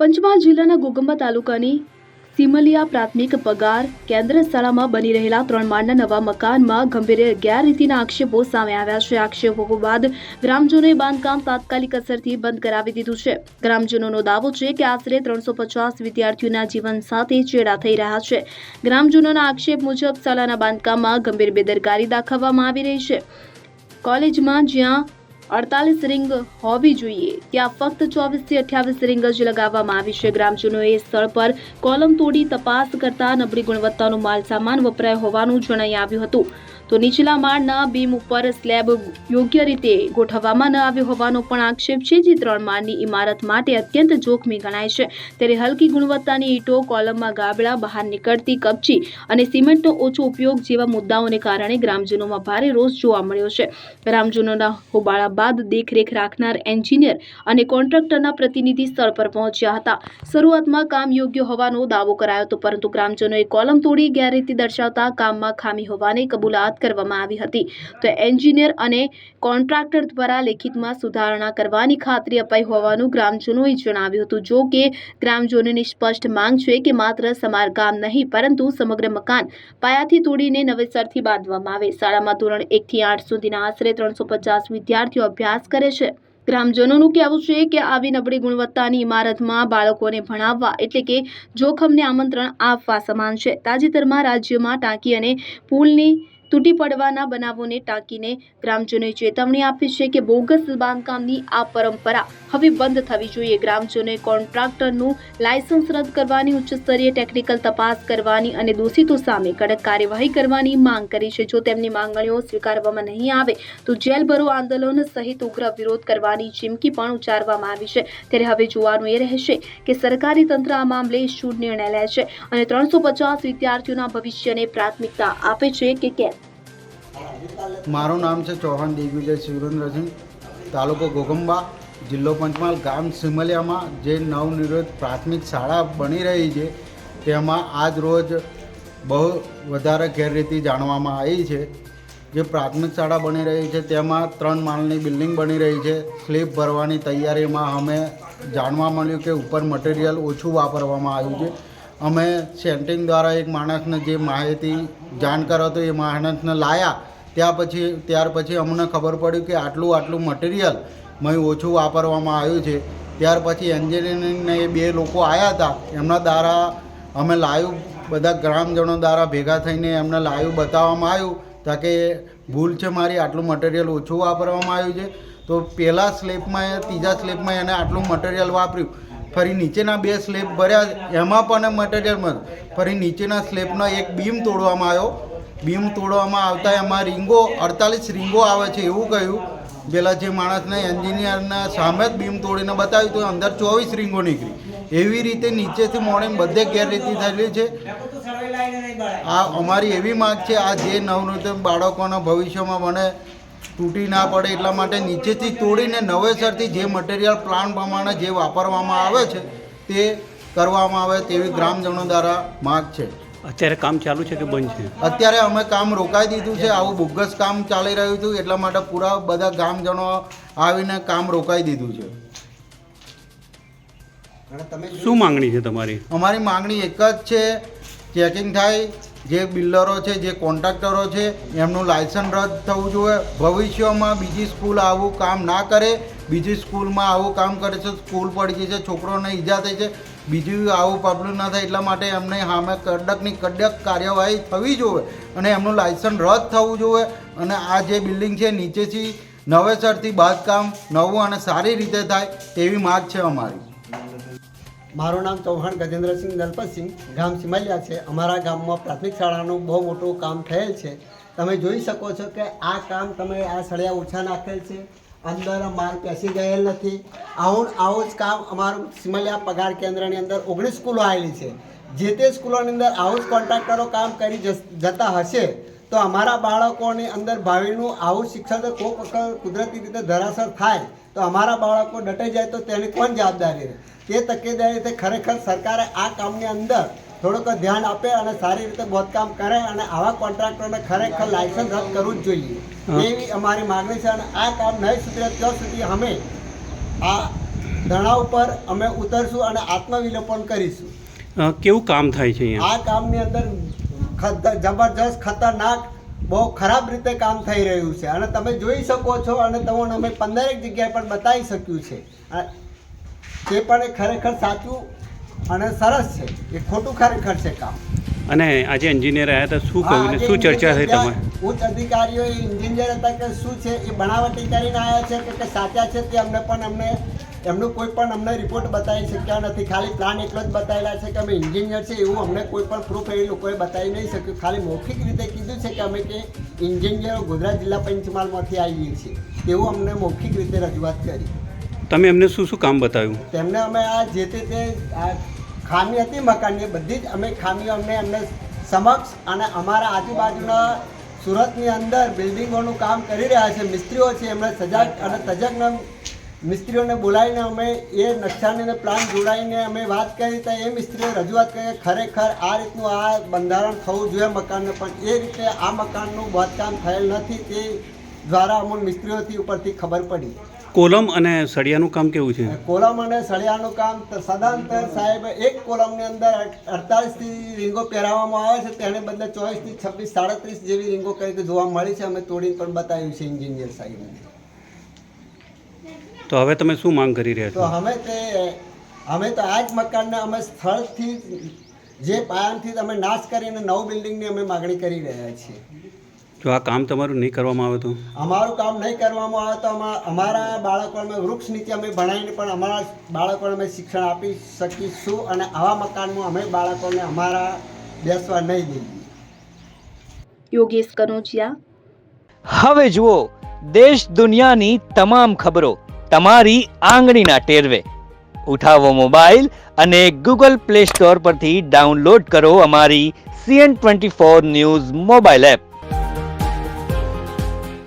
પંચમહાલ જિલ્લાના ગોગંબા તાલુકાની સિમલિયા પ્રાથમિક પગાર કેન્દ્ર શાળામાં બની રહેલા ત્રણ માળના નવા મકાનમાં ગંભીર ગેરરીતિના આક્ષેપો સામે આવ્યા છે. આક્ષેપો બાદ ગ્રામજનોએ બાંધકામ તાત્કાલિક અસરથી બંધ કરાવી દીધું છે. ગ્રામજનોનો દાવો છે કે આશરે ત્રણસો પચાસ વિદ્યાર્થીઓના જીવન સાથે ચેડા થઈ રહ્યા છે. ગ્રામજનોના આક્ષેપ મુજબ શાળાના બાંધકામમાં ગંભીર બેદરકારી દાખવવામાં આવી રહી છે. કોલેજમાં જ્યાં અડતાલીસ રિંગ હોવી જોઈએ. ત્યાં ફક્ત ચોવીસથી અઠ્યાવીસ રિંગ જ લગાવવામાં આવી છે. ગ્રામજનોએ સ્થળ પર કોલમ તોડી તપાસ કરતા નબળી ગુણવત્તાનો માલ સામાન વપરાય હોવાનું જણાઈ આવ્યું હતું. તો નીચલા માળના બીમ ઉપર સ્લેબ યોગ્ય રીતે ગોઠવવામાં ન આવ્યો હોવાનો પણ આક્ષેપ છે, જે ત્રણ માળની ઇમારત માટે અત્યંત જોખમી ગણાય છે. ત્યારે હલકી ગુણવત્તાની ઈંટો, કોલમમાં ગાબડા, બહાર નીકળતી કપચી અને સિમેન્ટનો ઓછો ઉપયોગ જેવા મુદ્દાઓને કારણે ગ્રામજનોમાં ભારે રોષ જોવા મળ્યો છે. ગ્રામજનોના હોબાળા બાદ દેખરેખ રાખનાર એન્જિનિયર અને કોન્ટ્રાક્ટરના પ્રતિનિધિ સ્થળ પર પહોંચ્યા હતા. શરૂઆતમાં કામ યોગ્ય હોવાનો દાવો કરાયો હતો, પરંતુ ગ્રામજનોએ કોલમ તોડી ગેરરીતિ દર્શાવતા કામમાં ખામી હોવાની કબૂલાત કરવામાં આવી હતી. તો એન્જિનિયર અને કોન્ટ્રાક્ટર દ્વારા લેખિતમાં સુધારણા કરવાની ખાતરી અપાઈ હોવાનું ગ્રામજનોએ જણાવ્યું હતું. જો કે, ગ્રામજનોની સ્પષ્ટ માંગ છે કે માત્ર સમારકામ નહીં, પરંતુ સમગ્ર મકાન પાયાથી તોડીને નવેસરથી બાંધવામાં આવે. શાળામાં ધોરણ એકથી આઠ સુધીના આશરે ત્રણસો પચાસ વિદ્યાર્થીઓ અભ્યાસ કરે છે. ગ્રામજનોનું કહેવું છે કે આવી નબળી ગુણવત્તાની ઇમારતમાં બાળકોને ભણાવવા એટલે કે જોખમને આમંત્રણ આપવા સમાન છે. તાજેતરમાં રાજ્યમાં ટાંકી અને પુલની તૂટી પડવાના બનાવોને ટાંકીને ગ્રામજનોએ ચેતવણી આપી છે કે બોગસ બાંધકામની આ પરંપરા હવે બંધ થવી જોઈએ. ગ્રામજનોએ કોન્ટ્રાક્ટરનું લાયસન્સ રદ કરવાની ઉચ્ચસ્તરીય ટેકનિકલ તપાસ કરવાની અને દોષિતો સામે કડક કાર્યવાહી કરવાની માંગ કરી છે. જો તેમની માંગણીઓ સ્વીકારવામાં નહીં આવે, તો જેલભરો આંદોલન સહિત ઉગ્ર વિરોધ કરવાની ચીમકી પણ ઉચ્ચારવામાં આવી છે. ત્યારે હવે જોવાનું એ રહેશે કે સરકારી તંત્ર આ મામલે શું નિર્ણય લે છે અને ત્રણસો પચાસ વિદ્યાર્થીઓના ભવિષ્યને પ્રાથમિકતા આપે છે કે કેમ? મારું નામ છે ચૌહાણ દિગ્વિજય સુરેન્દ્રસિંહ, તાલુકો ગોગંબા, જિલ્લો પંચમહાલ, ગામ સિમલિયામાં જે નવનિર્મિત પ્રાથમિક શાળા બની રહી છે, તેમાં આજ રોજ બહુ વધારે ગેરરીતિ જાણવામાં આવી છે. જે પ્રાથમિક શાળા બની રહી છે, તેમાં ત્રણ માળની બિલ્ડિંગ બની રહી છે. સ્લીપ ભરવાની તૈયારીમાં અમે જાણવા મળ્યું કે ઉપર મટીરિયલ ઓછું વાપરવામાં આવ્યું છે. અમે સેન્ટિંગ દ્વારા એક માણસને જે માહિતી જાણકાર હતો, એ માણસને લાયા ત્યાં પછી, ત્યાર પછી અમને ખબર પડ્યું કે આટલું આટલું મટીરિયલ મય ઓછું વાપરવામાં આવ્યું છે. ત્યાર પછી એન્જિનિયરિંગને એ બે લોકો આવ્યા હતા એમના દ્વારા અમે લાઈવ, બધા ગ્રામજનો દ્વારા ભેગા થઈને એમને લાઈવ બતાવવામાં આવ્યું તાકે ભૂલ છે મારી, આટલું મટીરિયલ ઓછું વાપરવામાં આવ્યું છે. તો પહેલાં સ્લેબમાં ત્રીજા સ્લેબમાં એને આટલું મટીરિયલ વાપર્યું. ફરી નીચેના બે સ્લેબ ભર્યા, એમાં પણ મટીરિયલમાં ફરી નીચેના સ્લેબનો એક બીમ તોડવામાં આવ્યો. બીમ તોડવામાં આવતા એમાં રીંગો, અડતાલીસ રીંગો આવે છે એવું કહ્યું. પેલા જે માણસને એન્જિનિયરના સામે જ બીમ તોડીને બતાવ્યું તો અંદર ચોવીસ રીંગો નીકળી. એવી રીતે નીચેથી મોડે બધે ગેરરીતિ થયેલી છે. આ અમારી એવી માંગ છે, આ જે નવનૂતન બાળકોના ભવિષ્યમાં મને તૂટી ના પડે એટલા માટે નીચેથી તોડીને નવેસરથી જે મટીરિયલ પ્લાન પ્રમાણે જે વાપરવામાં આવે છે, તે કરવામાં આવે તેવી ગ્રામજનો દ્વારા માગ છે. અત્યારે કામ ચાલુ છે કે બંધ છે? અત્યારે અમે કામ રોકાઈ દીધું છે આવું બોગસ કામ ચાલી રહ્યું હતું એટલા માટે પૂરા બધા ગામજનો આવીને કામ રોકાઈ દીધું છે. શું માંગણી છે તમારી? અમારી માંગણી એક જ છે ચેકિંગ થાય જે બિલ્ડરો છે જે કોન્ટ્રાક્ટરો છે એમનું લાયસન્સ રદ થવું જોઈએ. ભવિષ્યમાં બીજી સ્કૂલ આવું કામ ના કરે બીજી સ્કૂલમાં આવું કામ કરે છે સ્કૂલ પડી ગઈ છે છોકરોને ઈજા થઈ છે બીજું આવું પ્રોબ્લેમ ના થાય એટલા માટે એમને સામે કડકની કડક કાર્યવાહી થવી જોઈએ અને એમનું લાયસન્સ રદ થવું જોઈએ. અને આ જે બિલ્ડિંગ છે નીચેથી નવેસરથી બાંધકામ નવું અને સારી રીતે થાય તેવી માગ છે અમારી. મારું નામ ચૌહાણ ગજેન્દ્રસિંહ દલપતસિંહ ગામ સિમલિયા છે. અમારા ગામમાં પ્રાથમિક શાળાનું બહુ મોટું કામ થયેલ છે. તમે જોઈ શકો છો કે આ કામ તમે આ સળિયા ઓછા નાખેલ છે. અંદર માલ પેસી ગયેલ નથી. આવું આવું જ કામ અમારું સિમલિયા પગાર કેન્દ્રની અંદર ઓગણીસ સ્કૂલો આવેલી છે. જે તે સ્કૂલોની અંદર આવું જ કોન્ટ્રાક્ટરો કામ કરી જતા હશે, તો અમારા બાળકોની અંદર ભાવિનું આવું શિક્ષણ કોઈક વખત કુદરતી રીતે ધરાસર થાય, તો અમારા બાળકો ડટાઈ જાય તો તેની કોણ જવાબદારી રહે? તે તકેદારીથી ખરેખર સરકારે આ કામની અંદર થોડુંક ધ્યાન આપે અને સારી રીતે બોધકામ કરે અને આવા કોન્ટ્રાક્ટરોને ખરેખર લાયસન્સ રદ કરવું જ જોઈએ. એવી અમારી માગણી છે અને આ કામ નહીં સુધરે ત્યાં સુધી અમે આ ધણા ઉપર અમે ઉતરશું અને આત્મવિલોપન કરીશું. કેવું કામ થાય છે આ કામની અંદર જબરજસ્ત ખતરનાક બહુ ખરાબ રીતે કામ થઈ રહ્યું છે. અને તમે જોઈ શકો છો અને તમને અમે પંદરેક જગ્યાએ પણ બતાવી શક્યું છે. તે પણ ખરેખર સાચું અને સરસ છે. એ ખોટું ખરેખર છે કામ. અને આજે એન્જિનિયર આવ્યા હતા શું કહ્યું શું ચર્ચા થઈ તમારે? ઉચ્ચ અધિકારીઓ એન્જિનિયર હતા કે શું છે એ બનાવટી કરીને આવ્યા છે કે- કે સાચા છે તે અમને પણ અમને એમનું કોઈ પણ અમને રિપોર્ટ બતાવી શક્યા નથી. ખાલી પ્લાન એટલો જ બતાવેલા છે કે અમે એન્જિનિયર છે એવું અમને કોઈ પણ પ્રૂફ એ લોકોએ બતાવી નહીં શક્યું. ખાલી મૌખિક રીતે કીધું છે કે અમે કે એન્જિનિયરો ગુજરાત જિલ્લા પંચમહાલમાંથી આવીએ છીએ. તેવું અમને મૌખિક રીતે રજૂઆત કરી. તમે એમને શું શું કામ બતાવ્યું? તેમને અમે આ જે તે તે ખામી હતી મકાનની, બધી જ અમે ખામીઓ અમને એમને સમક્ષ અને અમારા આજુબાજુના સુરતની અંદર બિલ્ડિંગોનું કામ કરી રહ્યા છે, મિસ્ત્રીઓ છે, એમને સજાગ અને તજજ્ઞ મિસ્ત્રીઓને બોલાવીને અમે એ નકશાને પ્લાન જોડાઈને અમે વાત કરી તો એ મિસ્ત્રીઓ રજૂઆત કરી ખરેખર આ રીતનું આ બંધારણ થવું જોઈએ મકાનને, પણ એ રીતે આ મકાનનું બાંધકામ થયેલ નથી તે દ્વારા અમુક મિસ્ત્રીઓથી ઉપરથી ખબર પડી. કોલમ અને સળિયાનું કામ કેવું છે? કોલમ અને સળિયાનું કામ સદાંતર સાહેબ એક કોલમની અંદર અડતાલીસથી રીંગો પહેરાવવામાં આવે છે. તેને બદલે ચોવીસથી છવ્વીસ સાડત્રીસ જેવી રીંગો કંઈક જોવા મળી છે. અમે તોડીને પણ બતાવ્યું છે એન્જિનિયર સાહેબને. તો હવે તમે શું માંગ કરી રહ્યા તો છો અમે તે અમે તો આ જ મકાનને અમે સ્થળથી જે પાયાથી અમે નાશ કરીને નવું બિલ્ડિંગની અમે માગણી કરી રહ્યા છીએ. જો આ કામ તમારું નહીં કરવામાં આવે તો? અમારું કામ નહીં કરવામાં આવે તો અમા- અમારા બાળકોને વૃક્ષ નીચે અમે ભણાવીને પણ અમારા બાળકોને અમે શિક્ષણ આપી શકીશું અને આવા મકાનમાં અમે બાળકોને અમારા બેસવા નહીં દઈએ. યોગેશ કનોજિયા. હવે જુઓ દેશ દુનિયાની તમામ ખબરો તમારી આંગળીના ટેરવે. ઉઠાવો મોબાઈલ અને ગૂગલ પ્લે સ્ટોર પરથી ડાઉનલોડ કરો અમારી CN twenty four news mobile app.